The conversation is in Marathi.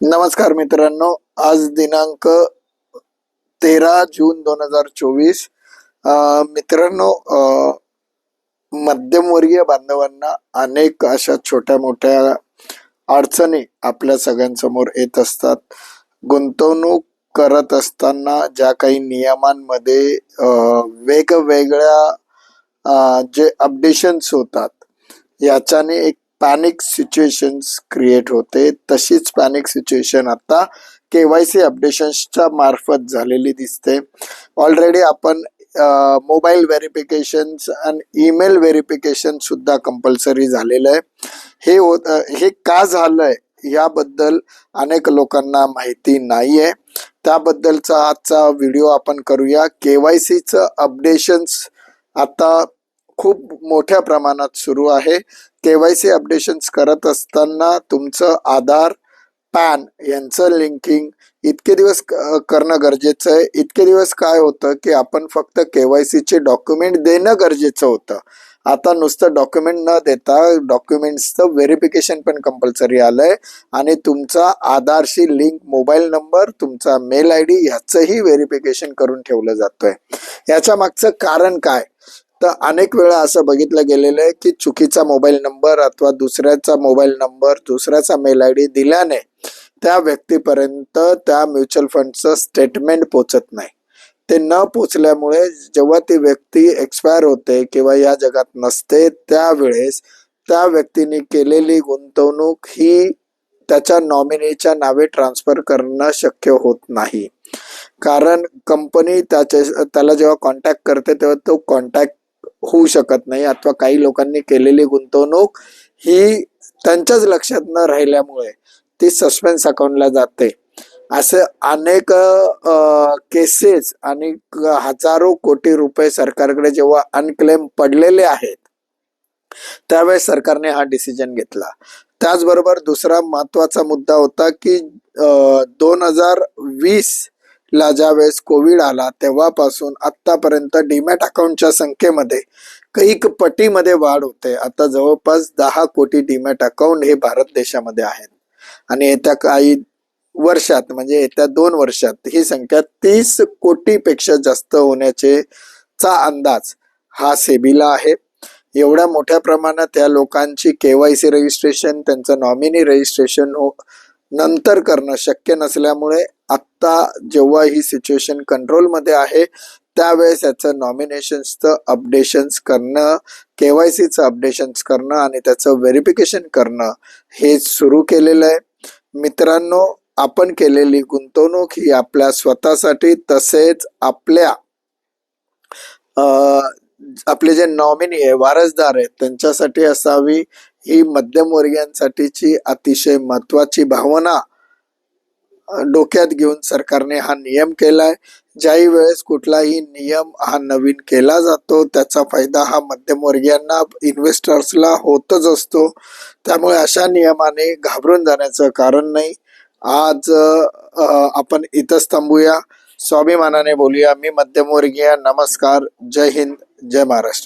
नमस्कार मित्रांनो आज दिनांक तेरा जून दोन हजार चोवीस. मित्रांनो मध्यमवर्गीय बांधवांना अनेक अशा छोट्या मोठ्या अडचणी आपल्या सगळ्यांसमोर येत असतात. गुंतवणूक करत असताना ज्या काही नियमांमध्ये वेगवेगळ्या जे अपडेशन्स होतात याच्याने एक पॅनिक सिच्युएशन्स क्रिएट होते. तशीच पॅनिक सिच्युएशन आता के वाय सी अपडेशन्सच्या मार्फत झालेली दिसते. ऑलरेडी आपण मोबाईल व्हेरिफिकेशन आणि ईमेल व्हेरिफिकेशन सुद्धा कंपल्सरी झालेलं आहे. हे होत हे का झालंय याबद्दल अनेक लोकांना माहिती नाही आहे त्याबद्दलचा आजचा व्हिडिओ आपण करूया. के वाय सीचं अपडेशन्स आता खूप मोठ्या प्रमाणात सुरू आहे. के वाय सी अपडेशन्स करत असताना तुमचं आधार पॅन यांचं लिंकिंग इतके दिवस करणं गरजेचं आहे. इतके दिवस काय होतं की आपण फक्त के वाय सीचे डॉक्युमेंट देणं गरजेचं होतं. आता नुसतं डॉक्युमेंट न देता डॉक्युमेंट्सचं व्हेरिफिकेशन पण कंपल्सरी आलं आहे आणि तुमचा आधारशी लिंक मोबाईल नंबर तुमचा मेल आय डी ह्याचंही व्हेरिफिकेशन करून ठेवलं जातोय. याच्या मागचं कारण काय? तर अनेक वेळा असं बघितलं गेलेलं आहे की चुकीचा मोबाईल नंबर अथवा दुसऱ्याचा मोबाईल नंबर दुसऱ्याचा मेल आय डी दिल्याने त्या व्यक्तीपर्यंत त्या म्युच्युअल फंडचं स्टेटमेंट पोचत नाही. ते न पोचल्यामुळे जेव्हा ती व्यक्ती एक्सपायर होते किंवा या जगात नसते त्यावेळेस त्या व्यक्तीने केलेली गुंतवणूक ही त्याच्या नॉमिनीच्या नावे ट्रान्सफर करणं शक्य होत नाही. कारण कंपनी त्याच्या त्याला जेव्हा कॉन्टॅक्ट करते तेव्हा तो कॉन्टॅक्ट होऊ शकत नाही अथवा काही लोकांनी केलेली गुंतवणूक ही त्यांच्याच लक्षात न राहिल्यामुळे ती सस्पेन्स अकाउंटला जाते. असे अनेक केसेस आणि हजारो कोटी रुपये सरकारकडे जेव्हा अनक्लेम पडलेले आहेत त्यावेळेस सरकारने हा डिसिजन घेतला. त्याचबरोबर दुसरा महत्त्वाचा मुद्दा होता की दोन हजार वीस ला ज्यावेळेस कोविड आला तेव्हापासून आत्तापर्यंत डीमॅट अकाउंटच्या संख्येमध्ये कैक पटीमध्ये वाढ होते. आता जवळपास दहा कोटी डीमॅट अकाउंट हे भारत देशामध्ये आहेत. आणि येत्या काही वर्षात म्हणजे येत्या दोन वर्षात ही संख्या तीस कोटीपेक्षा जास्त होण्याचे चा अंदाज हा सेबीला आहे. एवढ्या मोठ्या प्रमाणात या लोकांची केवायसी रजिस्ट्रेशन त्यांचं नॉमिनी रजिस्ट्रेशन हो नंतर करणं शक्य नसल्यामुळे आत्ता जेव्हा ही सिच्युएशन कंट्रोलमध्ये आहे त्यावेळेस याचं नॉमिनेशन्सचं अपडेशन्स करणं के वाय सीचं अपडेशन्स करणं आणि त्याचं व्हेरिफिकेशन करणं हे सुरू केलेलं आहे. मित्रांनो आपण केलेली गुंतवणूक ही आपल्या स्वतःसाठी तसेच आपल्या आपले जे नॉमिनी आहे वारसदार आहेत त्यांच्यासाठी असावी. ही मध्यमवर्गीयांसाठीची अतिशय महत्वाची भावना डोक्यात घेऊन सरकारने हा नियम केलाय. ज्याही वेळेस कुठलाही नियम हा नवीन केला जातो त्याचा फायदा हा मध्यमवर्गीयांना इन्व्हेस्टर्सला होतच असतो. त्यामुळे अशा नियमाने घाबरून जाण्याचं कारण नाही. आज आपण इथंच थांबूया. स्वाभिमानाने बोलूया. मी मध्यमवर्गीय नमस्कार. जय हिंद. जय महाराष्ट्र.